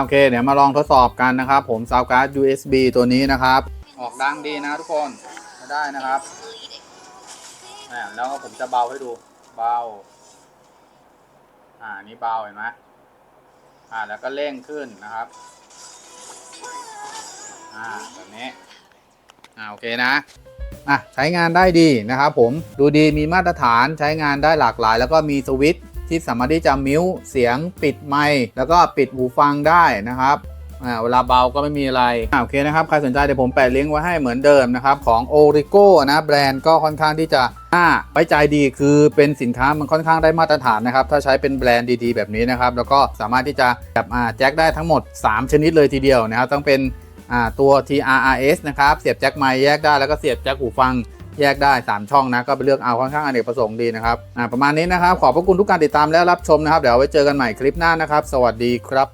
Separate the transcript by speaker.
Speaker 1: โอเค เดี๋ยวมาลองทดสอบกันนะครับ ผมซาวการ์ด USB ตัวนี้นะครับ ออกดังดีนะทุกคนใช้ได้นะครับแล้วก็ผมจะเบาให้ดู เบา อ่านี่เบาเห็นไหมอ่าแล้วก็เร่งขึ้นนะครับ อ่าแบบนี้ อ่าโอเคนะอะใช้งานได้ดีนะครับผมดูดีมีมาตรฐานใช้งานได้หลากหลาย แล้วก็มีสวิตช์ ที่สามารถที่จะมิวเสียงปิดไมค์แล้วก็ปิดหูฟังได้นะครับเวลาเบาก็ไม่มีอะไรอโอเคนะครับ ใครสนใจเดี๋ยวผมแปะลิงก์ไว้ให้เหมือนเดิมนะครับ ของ o r i g o นะแบรนด์ก็ค่อนข้างที่จะน่าไว้ใจดีคือเป็นสินค้ามันค่อนข้างได้มาตรฐานนะครับ ถ้าใช้เป็นแบรนด์ดีๆแบบนี้นะครับ แล้วก็สามารถที่จะแบบอ่าแจ็คได้ทั้งหมด 3 ชนิดเลยทีเดียวนะครับต้องเป็นตัว TRRS นะครับ เสียบแจ็คไมค์แยกได้แล้วก็เสียบแจ็คหูฟัง แยกได้ 3 ช่องนะ ก็ไปเลือกเอาค่อนข้างอเนกประสงค์ดีนะครับอ่าประมาณนี้นะครับ ขอบพระคุณทุกการติดตามและรับชมนะครับ เดี๋ยวไว้เจอกันใหม่คลิปหน้านะครับ สวัสดีครับ